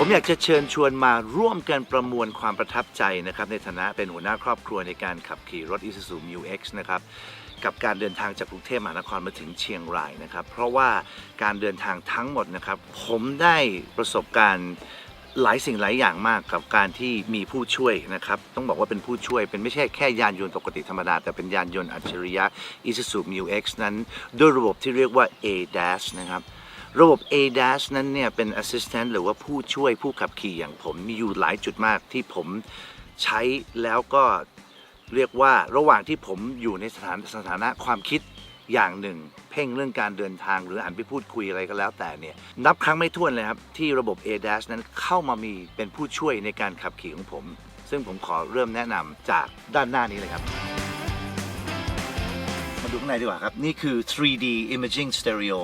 ผมอยากจะเชิญชวนมาร่วมกันประมวลความประทับใจนะครับ ในฐานะเป็นหัวหน้าครอบครัวในการขับขี่รถ Isuzu Mu X นะครับกับการเดินทางจากกรุงเทพมหานครมาถึงเชียงรายนะครับ เพราะว่าการเดินทางทั้งหมดนะครับ ผมได้ประสบการณ์หลายสิ่งหลายอย่างมากกับการที่มีผู้ช่วยนะครับ ต้องบอกว่าเป็นผู้ช่วย เป็นไม่ใช่แค่ยานยนต์ปกติธรรมดา แต่เป็นยานยนต์อัจฉริยะ Isuzu Mu X นั้น ด้วยระบบที่เรียกว่า ADAS นะครับ ระบบ ADAS นั้นเนี่ยเป็น assistant หรือว่าผู้ช่วยผู้ขับขี่อย่างผมมีอยู่หลายจุดมากที่ผมใช้แล้วก็เรียกว่าระหว่างที่ผมอยู่ในสถานสถานะความคิดอย่างหนึ่ง เพ่งเรื่องการเดินทางหรืออ่านไปพูดคุยอะไรก็แล้วแต่เนี่ยนับครั้งไม่ถ้วนเลยครับที่ระบบ ADAS นั้นเข้ามามีเป็นผู้ช่วยในการขับขี่ของผม ซึ่งผมขอเริ่มแนะนำจากด้านหน้านี้เลยครับ มาดูข้างในดีกว่าครับ นี่คือ 3D Imaging Stereo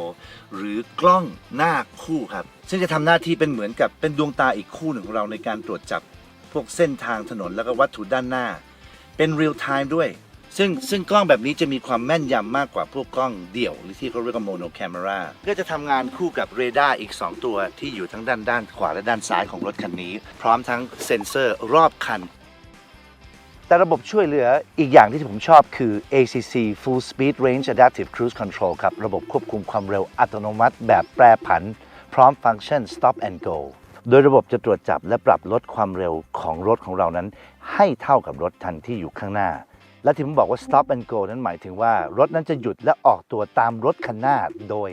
หรือกล้องหน้าคู่ครับ ซึ่งจะทำหน้าที่เป็นเหมือนกับเป็นดวงตาอีกคู่หนึ่งของเราในการตรวจจับพวกเส้นทางถนนแล้วก็วัตถุด้านหน้า เป็น real time ด้วย ซึ่งซึ่งกล้องแบบนี้จะมีความแม่นยำมากกว่าพวกกล้องเดี่ยว หรือที่เขาเรียกว่า mono camera ก็จะทำงานคู่กับเรดาร์อีก 2 ตัวที่อยู่ทั้งด้านด้านขวาและด้านซ้ายของรถคันนี้ พร้อมทั้งเซ็นเซอร์รอบคัน แต่ระบบช่วยเหลืออีกอย่างที่ผมชอบคือ ACC Full Speed Range Adaptive Cruise Control ครับ ระบบควบคุมความเร็วอัตโนมัติแบบแปรผัน พร้อมฟังก์ชัน Stop and Go โดยระบบจะตรวจจับและปรับลดความเร็วของรถของเรานั้น ให้เท่ากับรถทันที่อยู่ข้างหน้า และที่ผมบอกว่า Stop and Go นั้นหมายถึงว่ารถนั้นจะหยุดและออกตัวตามรถคันหน้าโดย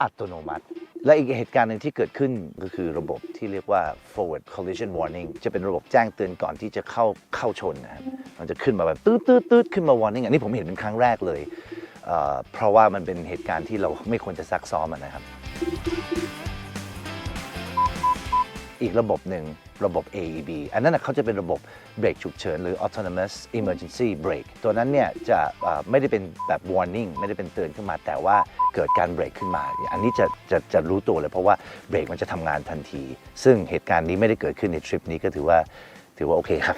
อัตโนมัติ และอีกเหตุการณ์หนึ่งที่เกิดขึ้นก็คือระบบที่เรียกว่า forward collision warning จะเป็นระบบแจ้งเตือนก่อนที่จะเข้าเข้าชนนะครับมันจะขึ้นมาแบบตืดตืดตืดขึ้นมา warning อันนี้ผมเห็นเป็นครั้งแรกเลยเเพราะว่ามันเป็นเหตุการณ์ที่เราไม่ควรจะซักซ้อมนะครับ อีกระบบหนึ่ง ระบบ AEB อันนั้นเขาจะเป็นระบบเบรกฉุกเฉินหรือ autonomous emergency brake ตัวนั้นเนี่ยจะไม่ได้เป็นแบบ warning ไม่ได้เป็นเตือนขึ้นมา แต่ว่าเกิดการเบรกขึ้นมา อันนี้จะจะจะรู้ตัวเลยเพราะว่าเบรกมันจะทำงานทันที ซึ่งเหตุการณ์นี้ไม่ได้เกิดขึ้นในทริปนี้ก็ถือว่าถือว่าโอเคครับ